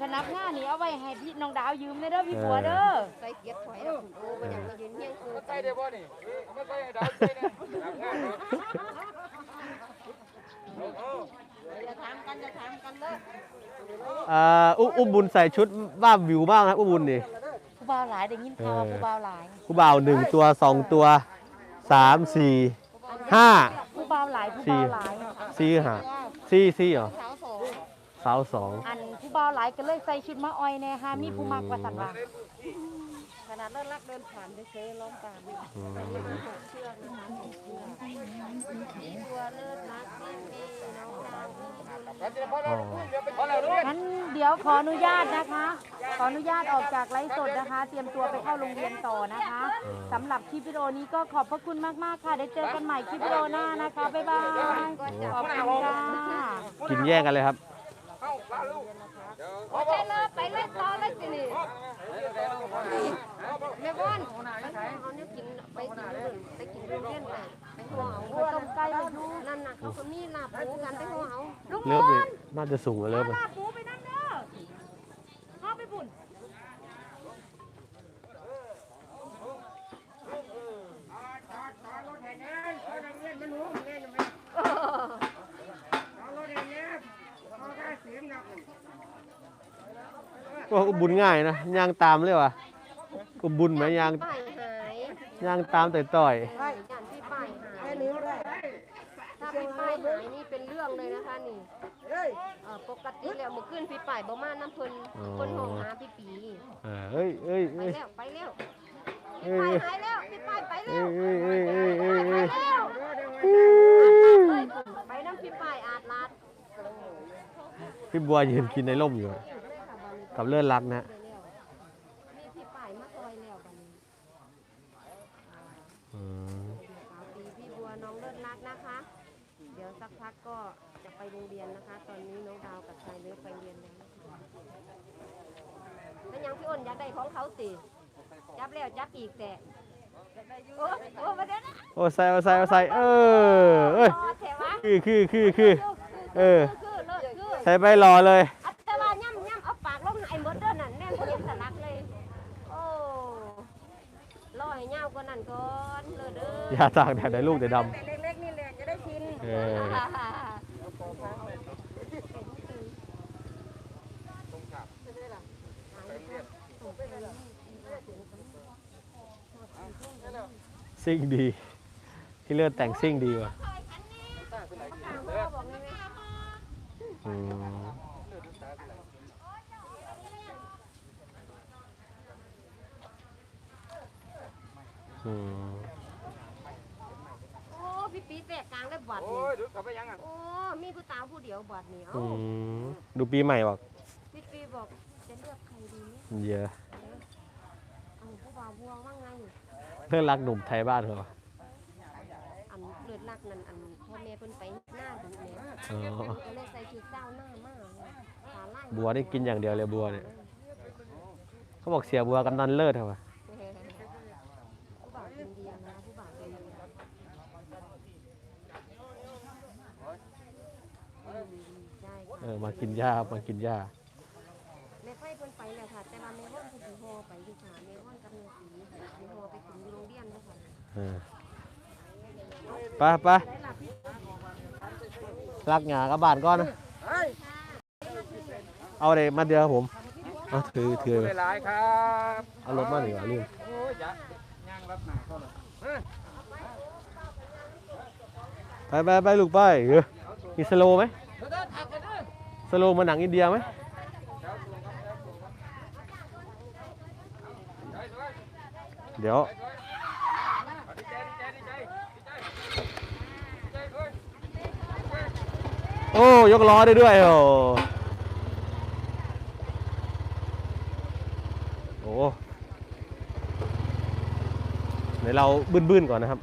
สนับหน้านี่เอาไว้ให้พี่น้องดาวยืมเลยเด้อพี่บัวเด้อใส่เกียร์ถอยแล้วคุณโอ้บ่อยากมายืนเฮียงคู่ใส่ได้บ่นี่เอามาใส่ให้ดาวใส่เนี่ยทำงานเนาะอย่าถามกันอย่าถามกันเด้ออ่าอุ้มอุ้มบุญใส่ชุดบ้าบวิวบ้างนะอุ้มบุญนี่ผู้บ่าวหลายได้ยินข่าวว่าผู้บ่าวหลายผู้บ่าวหนึ่งตัวสองตัวสามสี่ห้าผู้บ่าวหลายผู้บ่าวหลายสี่ห้าสี่สี่เหรอ สาวสองสาวสองอันผู้บ่าวหลายก็เลยใส่ชุดมาอ้อยแน่ฮะมีผู้มักว่าสันว่าขนาดเลิศรักเดินผ่านไปเซล้อมตามอืมเชือกนะคะเชือกนี่ตัวเลิศรักนี่น้องดาวกันจะพอแล้วเดี๋ยวไปพอแล้วลูกงั้นเดี๋ยวขออนุญาตนะคะ ขออนุญาตออกจากไลฟ์สดนะคะ เตรียมตัวไปเข้าโรงเรียนต่อนะคะสำหรับคลิปวิดีโอนี้ก็ขอบพระคุณมากๆค่ะ ได้เจอกันใหม่คลิปวิดีโอหน้านะคะบ๊ายบายขอบคุณค่ะกินแย่งกันเลยครับ เข้าลาลูกไปเล่นต่อเลยสินี่แม่บ้านเขาเนี่ยกินไปกินนู่นไปกินเล่นไปไปหัวเอาไปต้มไก่มาดูนั่นน่ะเขาก็มีลาบหมูกันไปหัวเอาลุงเลิมฟนเลน่าจะสูงกว่าเลิฟอะลาบหมูไปนั่นเด้อเข้าไปบุญ ก็อุ้มบุญง่ายนะย่างตามเลยว่ะอุ้มบุญไหมย่างป้ายหายย่างตามต่อยต่อยใช่ย่านที่ป้ายหายแค่นี้ได้ถ้าพี่ป้ายหายนี่เป็นเรื่องเลยนะคะนี่เอ่อปกติแล้วเมื่อคืนพี่ป้ายบ่มาน้ำเพิ่นคนห้องหาพี่ปีๆเออเอ้ยเอ้ยไปเอ้ย แล้วไปแล้วเอ้พี่ยป้ายหายแล้วพี่ป้ายไปเอ้แล้ยวเอ้ยเอ้ยเอ้ยเอ้ย ไปเอ้ยแล้วเลยไปน้ำพี่ป้ายอาดลาดพี่บัวยืนกินในร่มอยู่อะ กับเลิศรักนะมีพี่ป้ายมาซอยแล้วบัดนี้อืมสาวปีพี่บัวน้องเลิศรักนะคะ เดี๋ยวสักพักก็จะไปโรงเรียนนะคะ ตอนนี้น้องดาวกับชายเลือไปเรียนแล้วนะคะแล้วยังพี่อ้นอยากได้ของเขาสิจับแล้วจับอีกแต่โอ้โอ้มาเดี๋ยวนะโอ้ใส่เอาใส่เอาใส่เออเอ้ยรอแถวะคือคือคือคือ เออ คือเลิศคือ ใส่ไปรอเลย อัตราย่ำย่ำเอาปากลงไอ้หมดเด้อนั่นแน่นเรียนสลักเลย โอ้รอ ให้ยาวกว่านั้นก่อนเลยเด้ออย่าตากแดดได้ลูกเดี๋ยวดแต่เล็กๆนี่แหละจะได้ชินเออซิ่งดีที่เลือดแต่งซิ่งดีว่ะอืม อืมโอ้พี่ปีแตกกลางได้บอดโอ้นี่ยดูกลับไปยังอะโอ้มีผู้ตาวผู้เดียวบอดนี่อืเอ้ามดูปีใหม่บอกพี่ปีบอกจะเลือกใครดีเนี่ยเยอะเอาผู้บ่าวบัวว่าไงเพื่อนรักหนุ่มไทยบ้านเขาอันเลือดรักนั่นอันพ่อแม่เพิ่นไปหน้าดูแลอ๋อก็เลยใส่ชุดเจ้าหน้ามากขาไล่บัวนี่กินอย่างเดียวเลยบัวเนี่ยเขาบอกเสียบัวกำนันเลิศเหรอวะ ผู้บ่าวอินเดียนะผู้บ่าวอินเดียอืมใช่ เออมากินหญ้ามากินหญ้าแม่ไฟเพิ่นไปแล้วค่ะ แต่ว่าแม่ว่อนเพิ่นสิโฮไปอยู่ค่ะแม่ว่อนกับแม่สีสิโฮไปถึงโรงเรียนแล้วค่ะเออไปไปรักหงากระบาดก่อนนะเอาเลยมาเดียวครับผมเอาถือถือหลายครับเอารถมาหนิวะลืมโอ้ยอย่าย่างรับหนาเขาเลยไปไปไปลูกไปเออมีสโลว์ไหม สโลว์มาหนังอินเดียไหมเดี๋ยวดีใจดีใจดีใจดีใจดีใจเอ้ยโอ้ ยกล้อได้ด้วย โอ้โอ้เดี๋ยวเราบึ้นๆก่อนนะครับ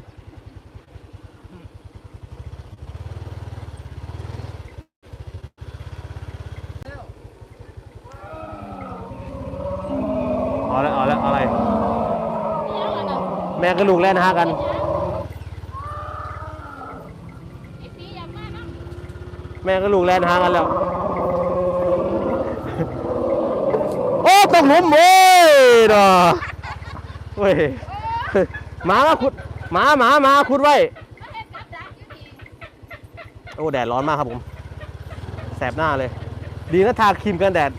เอาแล้วเอาแล้วเอาอะไร แม่กระลูกแล่นหากันแม่ก็ลูกแลนหากันแล้วหลุมเว้ยเนาะเว้ยหมามาขุดหมาหมาหมาขุดไว้ โอ้ แดดร้อนมากครับผม แสบหน้าเลย ดีนะทาครีมกันแดด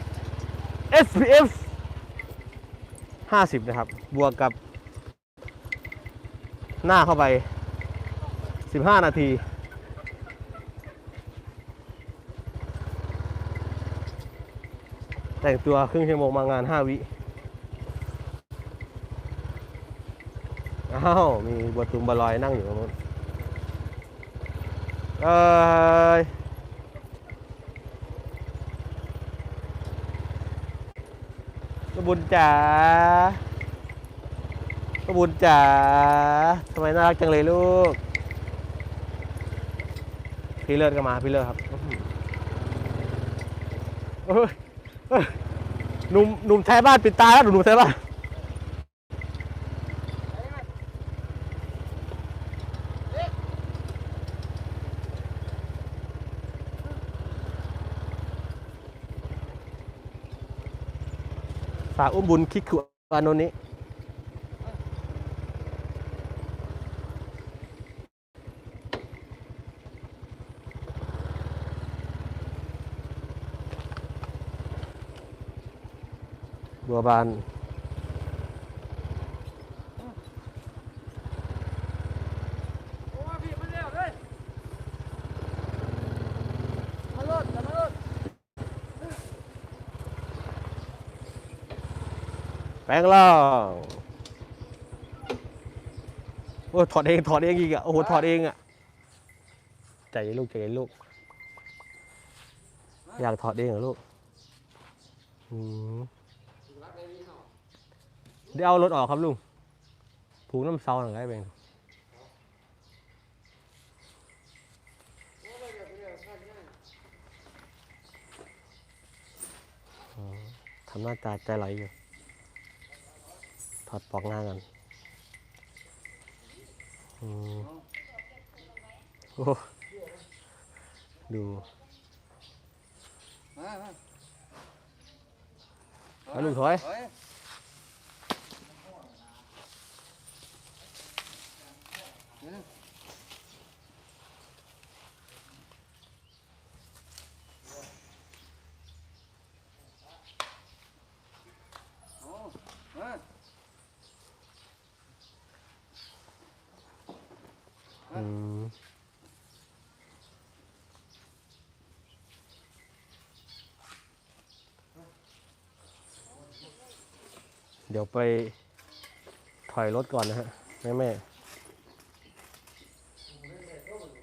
SPF 50 นะครับ บวกกับ หน้าเข้าไป 15 นาที แต่งตัวครึ่งชั่วโมงมางาน 5 วิอ้าวมีบัวตุมบลอยนั่งอยู่ตรงนู้นเอ้ยบุญจ๋า กระบุญจ๋าทำไมน่ารักจังเลยลูก พี่เลิศก็มาพี่เลิศครับหนุ่มหนุ่มไทยบ้านปิดตาแล้วหนุ่มหนุ่มไทยบ้านฝาอุ้มบุญคิกขุอานนนี้ บัวบานโอ้พี่มันเร็วเลยมาโลดมาโลดแปลงล่างโอ้ยถอดเองถอดเองอีกอะโอ้โหถอดเองอะใจเย็นลูกใจเย็นลูก อยากถอดเองเหรอลูกอืม เดี๋ยวเอารถออกครับลุงผูกน้ำเสาหน่อยได้เองอ๋อทำหน้าตาใจไหลอยู่ ถอดปลอกหน้ากันอืมโอ้ ดูมามาเอาลูกถอย เดี๋ยวไปถอยรถก่อนนะฮะ แม่แม่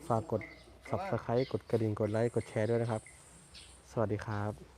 ฝากกด subscribe กดกระดิ่งกดไลค์ กดแชร์ด้วยนะครับ สวัสดีครับ